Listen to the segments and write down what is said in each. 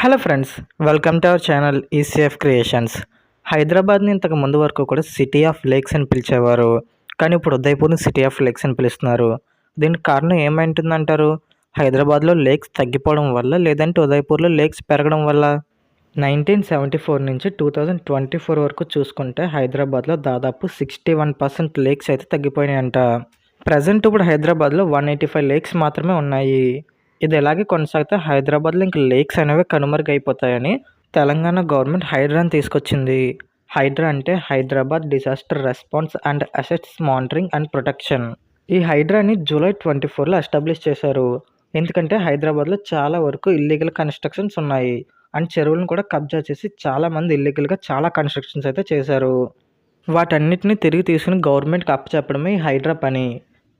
Hello friends welcome to our channel ECF creations హైదరాబాద్ని ఇంతకు ముందు వరకు కూడా సిటీ ఆఫ్ లేక్స్ అని పిలిచేవారు. కానీ ఇప్పుడు ఉదయపూర్ని సిటీ ఆఫ్ లేక్స్ అని పిలుస్తున్నారు. దీనికి కారణం ఏమైంటుందంటారు? హైదరాబాద్లో లేక్స్ తగ్గిపోవడం వల్ల లేదంటే ఉదయపూర్లో లేక్స్ పెరగడం వల్ల? నైన్టీన్ సెవెంటీ ఫోర్ నుంచి టూ థౌజండ్ ట్వంటీ ఫోర్ వరకు చూసుకుంటే హైదరాబాద్లో దాదాపు సిక్స్టీ వన్ పర్సెంట్ లేక్స్ అయితే తగ్గిపోయినాయంట. ప్రజెంట్ ఇప్పుడు హైదరాబాద్లో వన్ ఎయిటీ ఫైవ్ లేక్స్ మాత్రమే ఉన్నాయి. ఇది ఇలాగే కొనసాగితే హైదరాబాద్లో ఇంక లేక్స్ అనేవి కనుమరుగైపోతాయని తెలంగాణ గవర్నమెంట్ హైడ్రాని తీసుకొచ్చింది. హైడ్రా అంటే Hyderabad disaster response and assets monitoring and protection. ఈ హైడ్రాని జూలై ట్వంటీ ఫోర్లో ఎస్టాబ్లిష్ చేశారు. ఎందుకంటే హైదరాబాద్లో చాలా వరకు ఇల్లీగల్ కన్స్ట్రక్షన్స్ ఉన్నాయి. అండ్ చెరువులను కూడా కబ్జా చేసి చాలామంది ఇల్లీగల్గా చాలా కన్స్ట్రక్షన్స్ అయితే చేశారు. వాటన్నిటిని తిరిగి తీసుకుని గవర్నమెంట్కి అప్పచెప్పడమే ఈ హైడ్రా పని.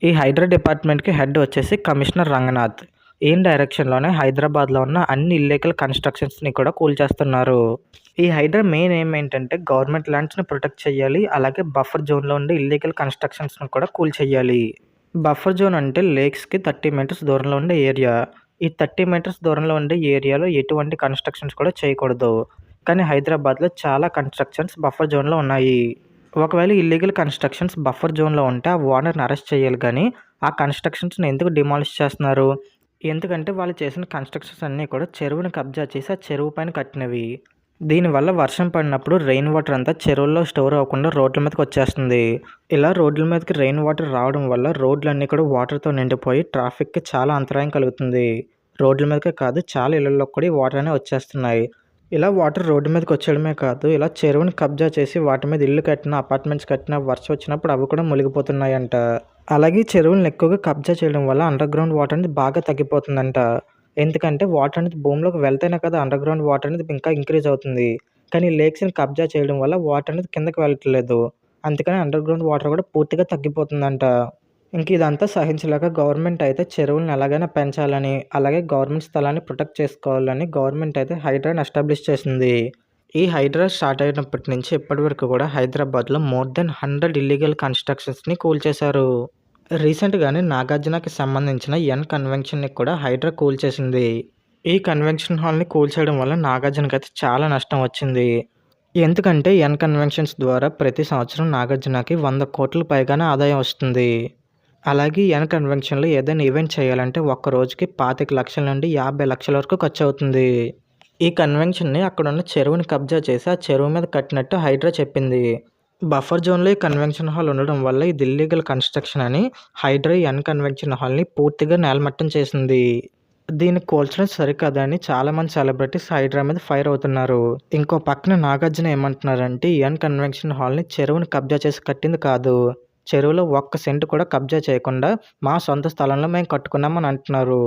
ఈ హైడ్రా డిపార్ట్మెంట్కి హెడ్ వచ్చేసి కమిషనర్ రంగనాథ్. ఏం డైరెక్షన్లోనే హైదరాబాద్లో ఉన్న అన్ని ఇల్లీగల్ కన్స్ట్రక్షన్స్ని కూడా కూల్చేస్తున్నారు. ఈ హైడ్రా మెయిన్ ఏం ఏంటంటే గవర్నమెంట్ ల్యాండ్స్ని ప్రొటెక్ట్ చేయాలి అలాగే బఫర్ జోన్లో ఉండే ఇల్లీగల్ కన్స్ట్రక్షన్స్ని కూడా కూల్ చేయాలి. బఫర్ జోన్ అంటే లేక్స్కి థర్టీ మీటర్స్ దూరంలో ఉండే ఏరియా. ఈ థర్టీ మీటర్స్ దూరంలో ఉండే ఏరియాలో ఎటువంటి కన్స్ట్రక్షన్స్ కూడా చేయకూడదు. కానీ హైదరాబాద్లో చాలా కన్స్ట్రక్షన్స్ బఫర్ జోన్లో ఉన్నాయి. ఒకవేళ ఇల్లీగల్ కన్స్ట్రక్షన్స్ బఫర్ జోన్లో ఉంటే ఆ ఓనర్ని అరెస్ట్ చేయాలి కానీ ఆ కన్స్ట్రక్షన్స్ని ఎందుకు డిమాలిష్ చేస్తున్నారు? ఎందుకంటే వాళ్ళు చేసిన కన్స్ట్రక్షన్స్ అన్నీ కూడా చెరువుని కబ్జా చేసి ఆ చెరువు పైన కట్టినవి. దీనివల్ల వర్షం పడినప్పుడు రెయిన్ వాటర్ అంతా చెరువుల్లో స్టోర్ అవ్వకుండా రోడ్ల మీదకి వచ్చేస్తుంది. ఇలా రోడ్ల మీదకి రెయిన్ వాటర్ రావడం వల్ల రోడ్లన్నీ కూడా వాటర్తో నిండిపోయి ట్రాఫిక్కి చాలా అంతరాయం కలుగుతుంది. రోడ్ల మీదకే కాదు చాలా ఇళ్ళలో కూడా ఈ వాటర్ అనేవి వచ్చేస్తున్నాయి. ఇలా వాటర్ రోడ్డు మీదకి వచ్చేయడమే కాదు ఇలా చెరువుని కబ్జా చేసి వాటి మీద ఇల్లు కట్టిన అపార్ట్మెంట్స్ కట్టిన వర్షం వచ్చినప్పుడు అవి కూడా మునిగిపోతున్నాయంట. అలాగే చెరువులను ఎక్కువగా కబ్జా చేయడం వల్ల అండర్ గ్రౌండ్ వాటర్ అనేది బాగా తగ్గిపోతుందంట. ఎందుకంటే వాటర్ అనేది భూమిలోకి వెళ్తేనే కదా అండర్ గ్రౌండ్ వాటర్ అనేది ఇంకా ఇంక్రీజ్ అవుతుంది. కానీ లేక్స్ని కబ్జా చేయడం వల్ల వాటర్ అనేది కిందకి వెళ్ళట్లేదు. అందుకని అండర్ గ్రౌండ్ వాటర్ కూడా పూర్తిగా తగ్గిపోతుందంట. ఇంక ఇదంతా సహించలేక గవర్నమెంట్ అయితే చెరువులను ఎలాగైనా పెంచాలని అలాగే గవర్నమెంట్ స్థలాన్ని ప్రొటెక్ట్ చేసుకోవాలని గవర్నమెంట్ అయితే హైడ్రాన్ ఎస్టాబ్లిష్ చేసింది. ఈ హైడ్రా స్టార్ట్ అయినప్పటి నుంచి ఇప్పటి వరకు కూడా హైదరాబాద్లో మోర్ దెన్ హండ్రెడ్ ఇల్లీగల్ కన్స్ట్రక్షన్స్ని కూల్చేశారు. రీసెంట్గానే నాగార్జునకి సంబంధించిన ఎన్ కన్వెన్షన్ని కూడా హైడ్రా కూల్చేసింది. ఈ కన్వెన్షన్ హాల్ని కూల్చేయడం వల్ల నాగార్జునకి అయితే చాలా నష్టం వచ్చింది. ఎందుకంటే ఎన్ కన్వెన్షన్స్ ద్వారా ప్రతి సంవత్సరం నాగార్జునకి వంద కోట్ల పైగానే ఆదాయం వస్తుంది. అలాగే ఎన్ కన్వెన్షన్లో ఏదైనా ఈవెంట్ చేయాలంటే ఒక్క రోజుకి పాతిక లక్షల నుండి యాభై లక్షల వరకు ఖర్చు అవుతుంది ఈ కన్వెన్షన్ని అక్కడ ఉన్న చెరువుని కబ్జా చేసి ఆ చెరువు మీద కట్టినట్టు హైడ్రా చెప్పింది. బఫర్ జోన్లో ఈ కన్వెన్షన్ హాల్ ఉండడం వల్ల ఇది ఇల్లీగల్ కన్స్ట్రక్షన్ అని హైడ్రా ఎన్ కన్వెన్షన్ హాల్ని పూర్తిగా నేలమట్టం చేసింది. దీన్ని కోల్చడం సరికాదని చాలామంది సెలబ్రిటీస్ హైడ్రా మీద ఫైర్ అవుతున్నారు. ఇంకో పక్కన నాగార్జున ఏమంటున్నారంటే ఎన్ అన్కన్వెన్షన్ హాల్ని చెరువుని కబ్జా చేసి కట్టింది కాదు. చెరువులో ఒక్క సెంటు కూడా కబ్జా చేయకుండా మా సొంత స్థలంలో మేము కట్టుకున్నామని అంటున్నారు.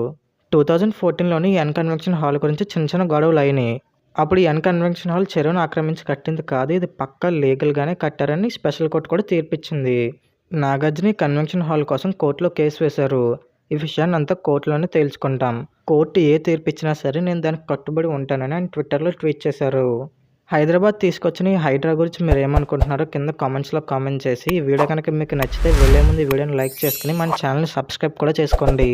టూ థౌజండ్ ఫోర్టీన్లోని ఎన్ కన్వెన్షన్ హాల్ గురించి చిన్న చిన్న గొడవలు అయినాయి. అప్పుడు ఎన్ కన్వెన్షన్ హాల్ చెరువును ఆక్రమించి కట్టింది కాదు. ఇది పక్క లీగల్గానే కట్టారని స్పెషల్ కోర్టు కూడా తీర్పిచ్చింది. నాగార్జున కన్వెన్షన్ హాల్ కోసం కోర్టులో కేసు వేశారు. ఈ విషయాన్ని అంతా కోర్టులోనే తేల్చుకుంటాం. కోర్టు ఏ తీర్పిచ్చినా సరే నేను దానికి కట్టుబడి ఉంటానని ఆయన ట్విట్టర్లో ట్వీట్ చేశారు. హైదరాబాద్ తీసుకొచ్చిన ఈ హైడ్రా గురించి మీరు ఏమనుకుంటున్నారో కింద కామెంట్స్లో కామెంట్ చేసి ఈ వీడియో కనుక మీకు నచ్చితే వెళ్ళే ముందు ఈ వీడియోని లైక్ చేసుకుని మన ఛానల్ని సబ్స్క్రైబ్ కూడా చేసుకోండి.